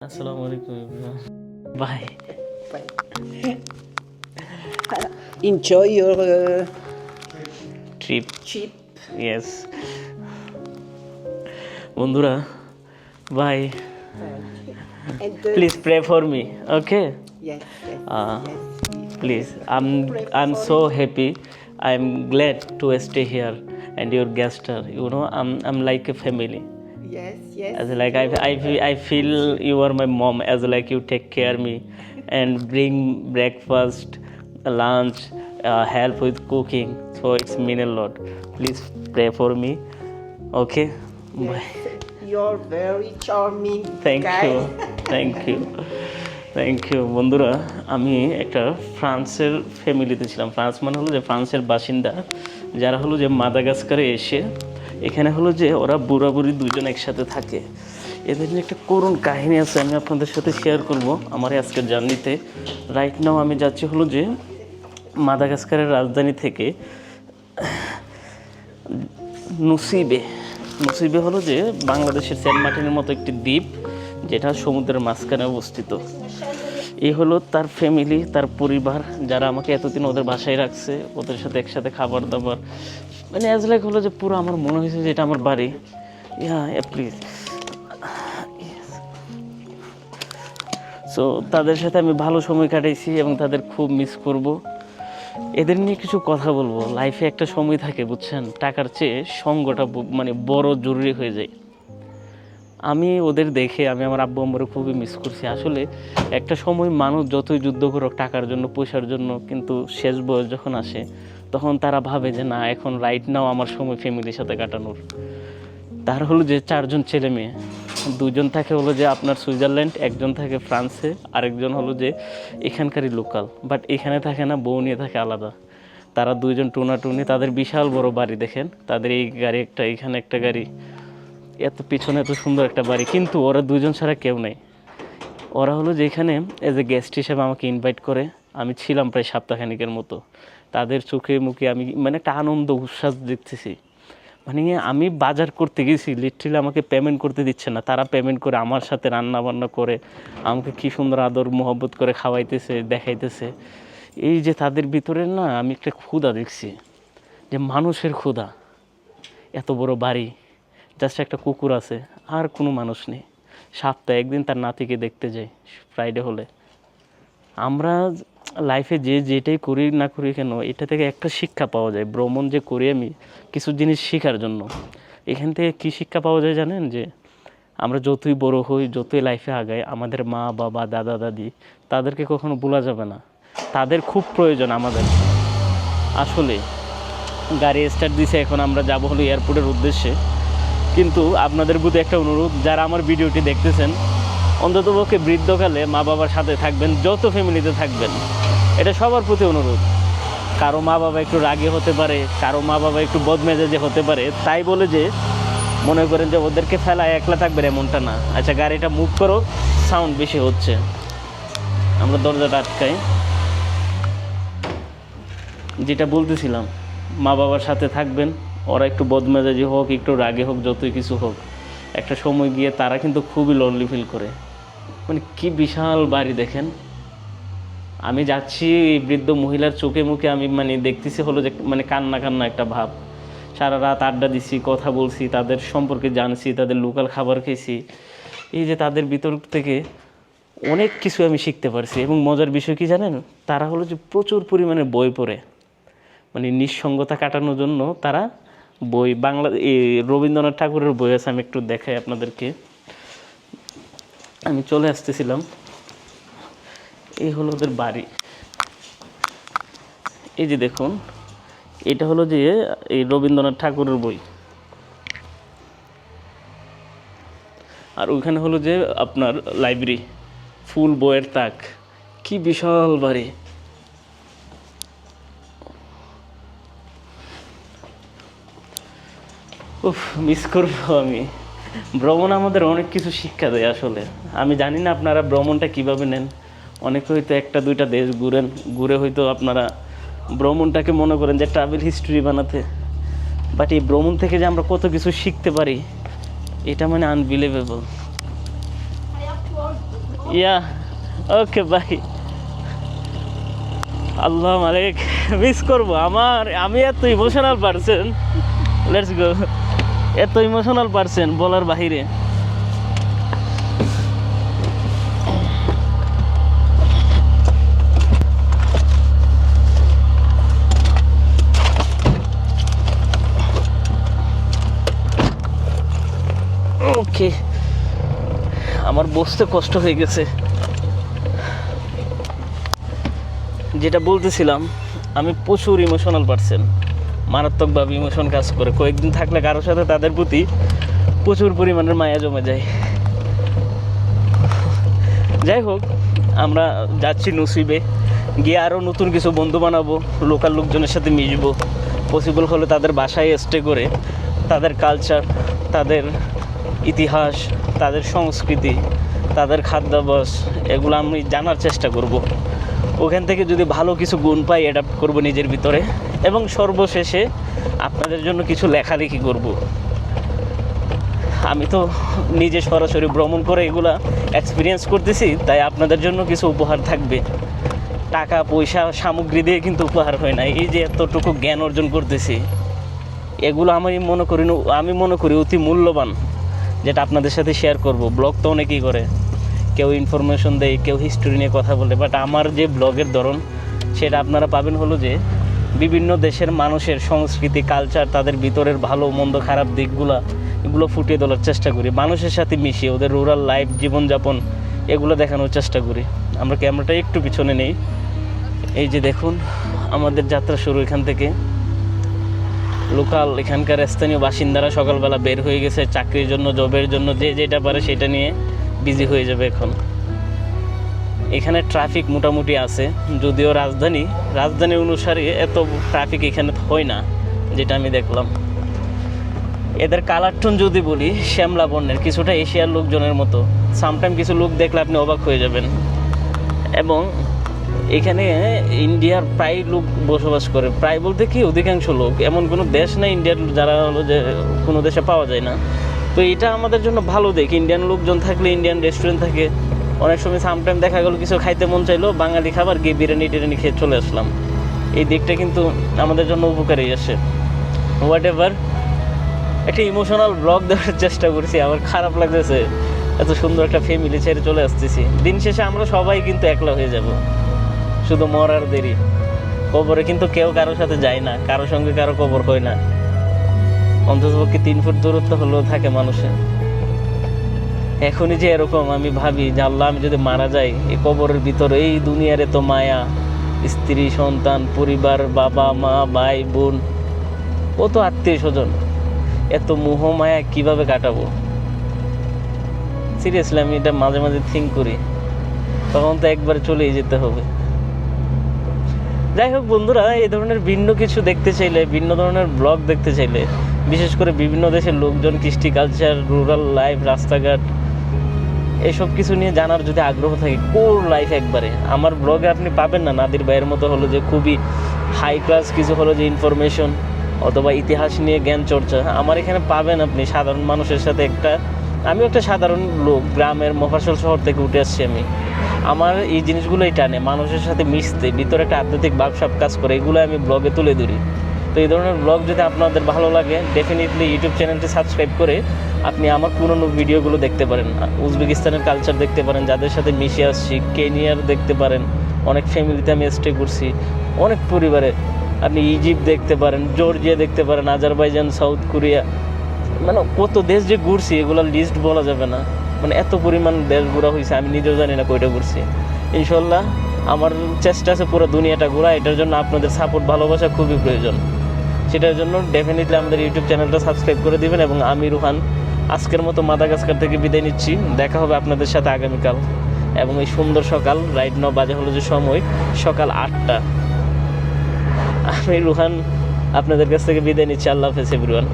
আসসালামু আলাইকুম bye. Enjoy your uh, trip trip. Yes বন্ধুরা bye. And uh, please pray for me okay yes, yes, Uh, yes. Please I am I am so happy I am glad to stay here and your guest are you know um I am like a family Yes, yes. as like I, I, I feel you are my mom as like you take care me and bring breakfast lunch uh, help with cooking so it's mean a lot please pray for me okay Bye. You're very charming thank guy. You thank you thank you বন্ধুরা আমি একটা ফ্রান্সের ফ্যামিলিতে ছিলাম France মানে হলো যে ফ্রান্সের বাসিন্দা যারা হলো যে মাদাগাস্কারে এসে এখানে হলো যে ওরা বুড়া বুড়ি দুজন একসাথে থাকে। এদের নিয়ে একটা করুণ কাহিনী আছে, আমি আপনাদের সাথে শেয়ার করব আমার আজকের জার্নিতে রাইট নাও আমি যাচ্ছি হলো যে মাদাগাস্কারের রাজধানী থেকে নুসিবে। নুসিবে হলো যে বাংলাদেশের সেন্ট মার্টিনের মতো একটি দ্বীপ, যেটা সমুদ্রের মাঝখানে অবস্থিত। এই হলো তার ফ্যামিলি তার পরিবার, যারা আমাকে এতদিন ওদের বাসায় রাখছে, ওদের সাথে একসাথে খাবার দাবার মানে অ্যাজ লাইক হলো যে পুরো আমার মনে হয়েছে যে এটা আমার বাড়ি। ইয়া প্লিজ সো তাদের সাথে আমি ভালো সময় কাটাইছি এবং তাদের খুব মিস করব। এদের নিয়ে কিছু কথা বলব। লাইফে একটা সময় থাকে, বুঝছেন? টাকার চেয়ে সঙ্গটা মানে বড় জরুরি হয়ে যায়। আমি ওদের দেখে, আমি আমার আব্বু আম্মুরে খুবই মিস করছি। আসলে একটা সময় মানুষ যতই যুদ্ধ করুক, টাকার জন্য, পয়সার জন্য, কিন্তু শেষ বয়স যখন আসে তখন তারা ভাবে যে, না, এখন রাইট নাও আমার সময় ফ্যামিলির সাথে কাটানোর। তার হলো যে, চারজন ছেলে মেয়ে। দুজন থাকে হলো যে, আপনার সুইজারল্যান্ড, একজন থাকে ফ্রান্সে, আরেকজন হলো যে, এখানকারই লোকাল বাট এখানে থাকে না, বউ নিয়ে থাকে আলাদা। তারা দুইজন টুনা টুনি তাদের বিশাল বড় বাড়ি দেখেন। তাদের এই গাড়ি একটা, এখানে একটা গাড়ি। এত পিছনে এত সুন্দর একটা বাড়ি। কিন্তু ওরা দুজন ছাড়া কেউ নেই। ওরা হলো যে, এখানে এজ এ গেস্ট হিসেবে আমাকে ইনভাইট করে। আমি ছিলাম প্রায় সপ্তাহখানিকের মতো। তাদের চোখে মুখে আমি মানে একটা আনন্দ, উচ্ছ্বাস দেখতেছি। মানে আমি বাজার করতে গেছি লিটারালি আমাকে পেমেন্ট করতে দিচ্ছে না। তারা পেমেন্ট করে আমার সাথে রান্না বান্না করে, আমাকে কি সুন্দর আদর, মোহব্বত করে খাওয়াইতেছে, দেখাইতেছে। এই যে তাদের ভিতরে না আমি একটা ক্ষুধা দেখছি, যে মানুষের ক্ষুধা। এত বড় বাড়ি জাস্ট একটা কুকুর আছে, আর কোনো মানুষ নেই। সপ্তাহে একদিন তার নাতিকে দেখতে যাই ফ্রাইডে হলে। আমরা লাইফে যে যেটাই করি না করি কেন, এটা থেকে একটা শিক্ষা পাওয়া যায়। ভ্রমণ যে করি আমি, কিছু জিনিস শেখার জন্য। এখান থেকে কী শিক্ষা পাওয়া যায় জানেন? যে আমরা যতই বড় হই, যতই লাইফে আগাই, আমাদের মা, বাবা, দাদা, দাদি, তাদেরকে কখনো ভোলা যাবে না। তাদের খুব প্রয়োজন আমাদের। আসলে গাড়ি স্টার্ট দিছে, এখন আমরা যাব হলো এয়ারপোর্টের উদ্দেশ্যে। কিন্তু আপনাদের প্রতি একটা অনুরোধ, যারা আমার ভিডিওটি দেখতেছেন, অন্ততপক্ষে বৃদ্ধকালে মা বাবার সাথে থাকবেন, যত ফ্যামিলিতে থাকবেন। এটা সবার প্রতি অনুরোধ। কারও মা বাবা একটু রাগে হতে পারে, কারও মা বাবা একটু বদমেজাজে হতে পারে, তাই বলে যে মনে করেন যে ওদেরকে ফেলায় একলা থাকবেন এমনটা না। আচ্ছা গাড়িটা মুভ করো সাউন্ড বেশি হচ্ছে। আমরা দরজাটা আটকাই। যেটা বলতেছিলাম, মা বাবার সাথে থাকবেন, ওরা একটু বদমেজাজি হোক, একটু রাগে হোক, যতই কিছু হোক, একটা সময় গিয়ে তারা কিন্তু খুবই লনলি ফিল করে। মানে কি বিশাল বাড়ি দেখেন। আমি যাচ্ছি বৃদ্ধ মহিলার চোখে মুখে আমি মানে দেখতেছি হলো যে মানে কান্না কান্না একটা ভাব। সারা রাত আড্ডা দিছি, কথা বলছি, তাদের সম্পর্কে জানছি, তাদের লোকাল খাবার খেয়েছি। এই যে তাদের ভিতর থেকে অনেক কিছু আমি শিখতে পারছি এবং মজার বিষয় কি জানেন? তারা হলো যে প্রচুর পরিমাণে বই পড়ে। মানে নিঃসঙ্গতা কাটানোর জন্য তারা বই, বাংলা এই রবীন্দ্রনাথ ঠাকুরের বই আছে, আমি একটু দেখাই আপনাদেরকে। আমি চলে আসতেছিলাম। এই হলো ওদের বাড়ি। এই যে দেখুন, এটা হলো যে এই রবীন্দ্রনাথ ঠাকুরের বই। আর ওইখানে হলো যে আপনার লাইব্রেরি, ফুল বইয়ের তাক। কি বিশাল বাড়ি। উফ মিস করব আমি। ভ্রমণ আমাদের অনেক কিছু শিক্ষা দেয় আসলে। আমি জানি না আপনারা ভ্রমণটা কীভাবে নেন। অনেকে হয়তো একটা, দুইটা দেশ ঘুরেন, ঘুরে হয়তো আপনারা ভ্রমণটাকে মনে করেন যে ট্রাভেল হিস্ট্রি বানাতে। বাট এই ভ্রমণ থেকে যে আমরা কত কিছু শিখতে পারি, এটা মানে আনবিলিভেবল ইয়া ওকে বাই আল্লাহ মালিক মিস করব। আমার, আমি এত ইমোশনাল পারসন লেটস গো এত ইমোশনাল পারসন বলার বাহিরে। ওকে আমার বসতে কষ্ট হয়ে গেছে। যেটা বলতেছিলাম, আমি প্রচুর ইমোশনাল পারসন মারাত্মকভাবে ইমোশন কাজ করে। কয়েকদিন থাকলে কারোর সাথে তাদের প্রতি প্রচুর পরিমাণের মায়া জমে যায়। যাই হোক, আমরা যাচ্ছি নসিবে। গিয়ে আরও নতুন কিছু বন্ধু বানাবো লোকাল লোকজনের সাথে মিশবো। পসিবল হলে তাদের বাসায় স্টে করে, তাদের কালচার তাদের ইতিহাস, তাদের সংস্কৃতি, তাদের খাদ্যাভ্যাস, এগুলো আমি জানার চেষ্টা করব। ওখান থেকে যদি ভালো কিছু গুণ পাই অ্যাডাপ্ট করব নিজের ভিতরে এবং সর্বশেষে আপনাদের জন্য কিছু লেখালেখি করব। আমি তো নিজে সরাসরি ভ্রমণ করে এগুলা এক্সপিরিয়েন্স করতেছি, তাই আপনাদের জন্য কিছু উপহার থাকবে। টাকা, পয়সা, সামগ্রী দিয়ে কিন্তু উপহার হয় না। এই যে এতটুকু জ্ঞান অর্জন করতেছি, এগুলো আমি মনে করি আমি মনে করি অতি মূল্যবান। যেটা আপনাদের সাথে শেয়ার করব। ব্লগ তো অনেকেই করে। কেউ ইনফরমেশন দেয়, কেউ হিস্টোরি নিয়ে কথা বলে বাট আমার যে ব্লগের ধরন, সেটা আপনারা পাবেন হলো যে, বিভিন্ন দেশের মানুষের সংস্কৃতি কালচার তাদের ভিতরের ভালো, মন্দ, খারাপ দিকগুলা, এগুলো ফুটিয়ে তোলার চেষ্টা করি। মানুষের সাথে মিশিয়ে, ওদের রুরাল লাইফ জীবনযাপন, এগুলো দেখানোর চেষ্টা করি। আমরা ক্যামেরাটা একটু পিছনে নেই। এই যে দেখুন, আমাদের যাত্রা শুরু এখান থেকে। লোকাল এখানকার স্থানীয় বাসিন্দারা সকালবেলা বের হয়ে গেছে চাকরির জন্য, জবের জন্য, যে যেটা পারে সেটা নিয়ে বিজি হয়ে যাবে এখন। এখানে ট্রাফিক মোটামুটি আছে, যদিও রাজধানী রাজধানী অনুসারে এত ট্রাফিক এখানে হয় না, যেটা আমি দেখলাম। এদের কালার টোন যদি বলি, শ্যামলা বর্ণের, কিছুটা এশিয়ার লোকজনের মতো। সামটাইম কিছু লোক দেখলে আপনি অবাক হয়ে যাবেন। এবং এখানে ইন্ডিয়ার প্রায় লোক বসবাস করে। প্রায় বলতে কি, অধিকাংশ লোক। এমন কোনো দেশ নেই ইন্ডিয়ার যারা হলো যে কোনো দেশে পাওয়া যায় না। তো এটা আমাদের জন্য ভালো দিক। ইন্ডিয়ান লোকজন থাকলে ইন্ডিয়ান রেস্টুরেন্ট থাকে। অনেক সময় সামটাইম দেখা গেলো কিছু খাইতে মন চাইলো, বাঙালি খাবার গিয়ে বিরিয়ানি টিরিয়ানি খেয়ে চলে আসলাম। এই দিকটা কিন্তু আমাদের জন্য উপকারী আসে হোয়াট এভার একটা ইমোশনাল ব্লগ দেওয়ার চেষ্টা করছি। আমার খারাপ লাগতেছে। এত সুন্দর একটা ফ্যামিলি ছেড়ে চলে আসতেছি। দিন শেষে আমরা সবাই কিন্তু একলা হয়ে যাব। শুধু মরার দেরি। কবরে কিন্তু কেউ কারোর সাথে যায় না, কারও সঙ্গে কারও কবর হয় না। অন্ততপক্ষে তিন ফুট দূরত্ব হলেও থাকে মানুষের। এখনই যে এরকম আমি ভাবি যে আল্লাহ, আমি যদি মারা যাই, এই কবরের ভিতর, এই দুনিয়ার এত মায়া, স্ত্রী, সন্তান, পরিবার, বাবা, মা, ভাই, বোন কত আত্মীয় স্বজন, এত মোহ মায়া কীভাবে কাটাবো? সিরিয়াসলি আমি এটা মাঝে মাঝে থিঙ্ক করি। তখন তো একবার চলেই যেতে হবে। যাই হোক বন্ধুরা, এই ধরনের ভিন্ন কিছু দেখতে চাইলে, ভিন্ন ধরনের ব্লগ দেখতে চাইলে, বিশেষ করে বিভিন্ন দেশের লোকজন, কৃষ্টি কালচার রুরাল লাইফ রাস্তাঘাট, এসব কিছু নিয়ে জানার যদি আগ্রহ থাকে কোর লাইফ একবারে। আমার ব্লগে আপনি পাবেন না, নাদির ভাইয়ের মতো হলো যে খুবই হাই ক্লাস কিছু হলো যে ইনফরমেশন অথবা ইতিহাস নিয়ে জ্ঞান চর্চা। আমার এখানে পাবেন আপনি সাধারণ মানুষের সাথে একটা, আমিও একটা সাধারণ লোক, গ্রামের মফাসল শহর থেকে উঠে আসছি আমি। আমার এই জিনিসগুলোই টানে, মানুষের সাথে মিশতে, ভিতরে একটা আধ্যাত্মিক ভাবসাব কাজ করে এগুলো আমি ব্লগে তুলে ধরি। তো এই ধরনের ব্লগ যদি আপনাদের ভালো লাগে ডেফিনেটলি ইউটিউব চ্যানেলটি সাবস্ক্রাইব করে আপনি আমার পুরনো ভিডিওগুলো দেখতে পারেন। উজবেকিস্তানের কালচার দেখতে পারেন, যাদের সাথে মিশে আসছি, কেনিয়ার দেখতে পারেন, অনেক ফ্যামিলিতে আমি স্টে করছি, অনেক পরিবারে আপনি ইজিপ্ট দেখতে পারেন জর্জিয়া দেখতে পারেন আজারবাইজান সাউথ কোরিয়া মানে কত দেশ যে ঘুরছি, এগুলোর লিস্ট বলা যাবে না। মানে এত পরিমাণ দেশ ঘোরা হয়েছে আমি নিজেও জানি না কয়টা ঘুরছি। ইনশাল্লাহ আমার চেষ্টা আছে পুরো দুনিয়াটা ঘোরা, এটার জন্য আপনাদের সাপোর্ট ভালোবাসা খুবই প্রয়োজন। সেটার জন্য ডেফিনেটলি আমাদের ইউটিউব চ্যানেলটা সাবস্ক্রাইব করে দিবেন এবং আমি, রুহান, আজকের মতো মাদাগাস্কার থেকে বিদায় নিচ্ছি। দেখা হবে আপনাদের সাথে আগামীকাল। এবং এই সুন্দর সকাল, রাইট ন বাজে হলো যে সময়, সকাল আটটা। আমি, রুহান, আপনাদের কাছ থেকে বিদায় নিচ্ছি। আল্লাহ হাফেজ এভরিওয়ান